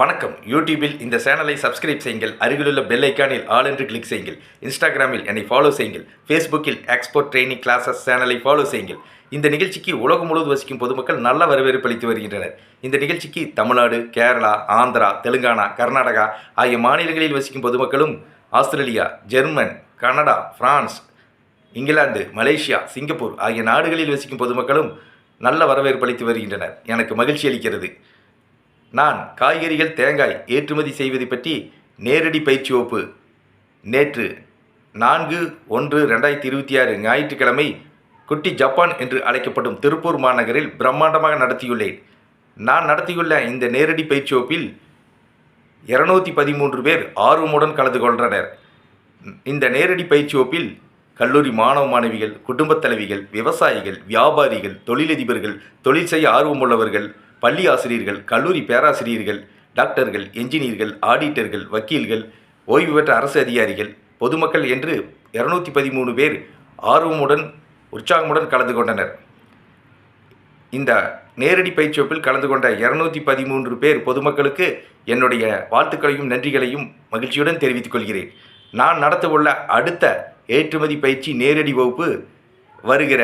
வணக்கம். யூடியூபில் இந்த சேனலை சப்ஸ்கிரைப் செய்யுங்கள். அருகிலுள்ள பெல் ஐக்கானில் ஆல் என்று கிளிக் செய்யுங்கள். இன்ஸ்டாகிராமில் என்னை ஃபாலோ செய்யுங்கள். ஃபேஸ்புக்கில் எக்ஸ்போர்ட் ட்ரைனிங் கிளாஸஸ் சேனலை ஃபாலோ செய்யுங்கள். இந்த நிகழ்ச்சிக்கு உலகம் முழுவதும் வசிக்கும் பொதுமக்கள் நல்ல வரவேற்பு அளித்து வருகின்றனர். இந்த நிகழ்ச்சிக்கு தமிழ்நாடு கேரளா ஆந்திரா தெலுங்கானா கர்நாடகா ஆகிய மாநிலங்களில் வசிக்கும் பொதுமக்களும் Australia German Canada France England Malaysia Singapore ஆகிய நாடுகளில் வசிக்கும் பொதுமக்களும் நல்ல வரவேற்பு அளித்து வருகின்றனர். எனக்கு மகிழ்ச்சி அளிக்கிறது. நான் காய்கறிகள் தேங்காய் ஏற்றுமதி செய்வது பற்றி நேரடி பயிற்சி வகுப்பு. நேற்று நான்கு ஒன்று ரெண்டாயிரத்தி இருபத்தி ஆறு ஞாயிற்றுக்கிழமை குட்டி ஜப்பான் என்று அழைக்கப்படும் திருப்பூர் மாநகரில் பிரம்மாண்டமாக நடத்தியுள்ளேன். நான் நடத்தியுள்ள இந்த நேரடி பயிற்சி வகுப்பில் இருநூத்தி பதிமூன்று பேர் ஆர்வமுடன் கலந்து கொண்டனர். இந்த நேரடி பயிற்சி வகுப்பில் கல்லூரி மாணவ மாணவிகள் குடும்பத் தலைவிகள் விவசாயிகள் வியாபாரிகள் தொழிலதிபர்கள் தொழில் செய்ய ஆர்வமுள்ளவர்கள் பள்ளி ஆசிரியர்கள் கல்லூரி பேராசிரியர்கள் டாக்டர்கள் என்ஜினியர்கள் ஆடிட்டர்கள் வக்கீல்கள் ஓய்வு பெற்ற அரசு அதிகாரிகள் பொதுமக்கள் என்று இரநூத்தி பதிமூணு பேர் ஆர்வமுடன் உற்சாகமுடன் கலந்து கொண்டனர். இந்த நேரடி பயிற்சி வகுப்பில் கலந்து கொண்ட இரநூத்தி பதிமூன்று பேர் பொதுமக்களுக்கு என்னுடைய வாழ்த்துக்களையும் நன்றிகளையும் மகிழ்ச்சியுடன் தெரிவித்துக் கொள்கிறேன். நான் நடத்தவுள்ள அடுத்த ஏற்றுமதி பயிற்சி நேரடி வகுப்பு வருகிற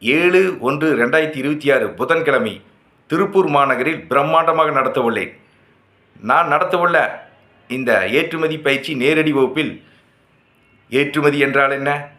ஏழு ஒன்று ரெண்டாயிரத்தி இருபத்தி ஆறு புதன்கிழமை திருப்பூர் மாநகரில் பிரம்மாண்டமாக நடத்தவுள்ளேன். நான் நடத்தவுள்ள இந்த ஏற்றுமதி பயிற்சி நேரடி வகுப்பில் ஏற்றுமதி என்றால் என்ன?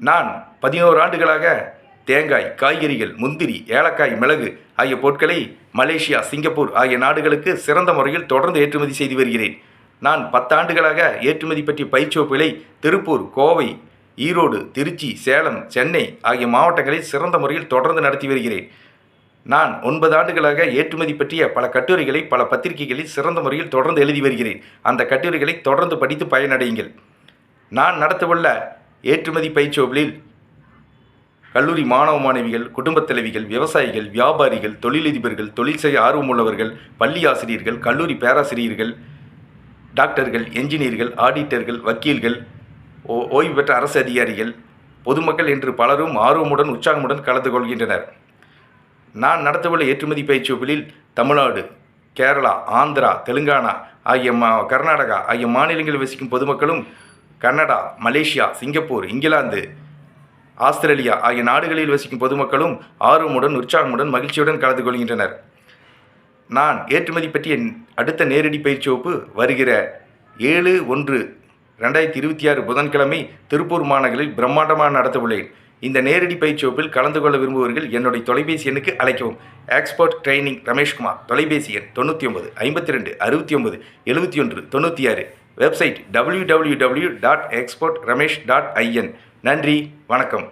நான் பதினோரு ஆண்டுகளாக தேங்காய் காய்கறிகள் முந்திரி ஏலக்காய் மிளகு ஆகிய பொருட்களை மலேசியா சிங்கப்பூர் ஆகிய நாடுகளுக்கு சிறந்த முறையில் தொடர்ந்து ஏற்றுமதி செய்து வருகிறேன். நான் பத்தாண்டுகளாக ஏற்றுமதி பற்றிய பயிற்சி வகுப்புகளை திருப்பூர் கோவை ஈரோடு திருச்சி சேலம் சென்னை ஆகிய மாவட்டங்களில் சிறந்த முறையில் தொடர்ந்து நடத்தி வருகிறேன். நான் ஒன்பது ஆண்டுகளாக ஏற்றுமதி பற்றிய பல கட்டுரைகளை பல பத்திரிகைகளில் சிறந்த முறையில் தொடர்ந்து எழுதி வருகிறேன். அந்த கட்டுரைகளை தொடர்ந்து படித்து பயனடையுங்கள். நான் நடத்தவுள்ள ஏற்றுமதி பயிற்சோபலில் கல்லூரி மாணவ மாணவிகள் குடும்பத் தலைவிகள் விவசாயிகள் வியாபாரிகள் தொழிலதிபர்கள் தொழில் செய்ய ஆர்வமுள்ளவர்கள் பள்ளி ஆசிரியர்கள் கல்லூரி பேராசிரியர்கள் டாக்டர்கள் என்ஜினியர்கள் ஆடிட்டர்கள் வக்கீல்கள் ஓ ஓய்வு பெற்ற அரசு அதிகாரிகள் பொதுமக்கள் என்று பலரும் ஆர்வமுடன் உற்சாகமுடன் கலந்து கொள்கின்றனர். நான் நடத்தவுள்ள ஏற்றுமதி பயிற்சி வகுப்பில் தமிழ்நாடு கேரளா ஆந்திரா தெலுங்கானா ஆகிய மா கர்நாடகா ஆகிய மாநிலங்களில் வசிக்கும் பொதுமக்களும் Canada Malaysia Singapore England Australia ஆகிய நாடுகளில் வசிக்கும் பொதுமக்களும் ஆர்வமுடன் உற்சாகமுடன் மகிழ்ச்சியுடன் கலந்து கொள்கின்றனர். நான் ஏற்றுமதி பற்றிய அடுத்த நேரடி பயிற்சி வகுப்பு வருகிற ஏழு ஒன்று ரெண்டாயிரத்தி இருபத்தி ஆறு புதன்கிழமை திருப்பூர் மாநகரில் பிரம்மாண்டமாக நடத்தவுள்ளேன். இந்த நேரடி பயிற்சி வகுப்பில் கலந்து கொள்ள விரும்புபவர்கள் என்னுடைய தொலைபேசி எண்ணுக்கு அழைக்கவும். எக்ஸ்பர்ட் ட்ரைனிங் ரமேஷ்குமார் தொலைபேசி எண் தொண்ணூற்றி ஒன்பது ஐம்பத்தி ரெண்டு அறுபத்தி ஒன்பது எழுபத்தி ஒன்று தொண்ணூற்றி ஆறு. Website W W W dot export Ramesh dot I N. நன்றி வணக்கம்.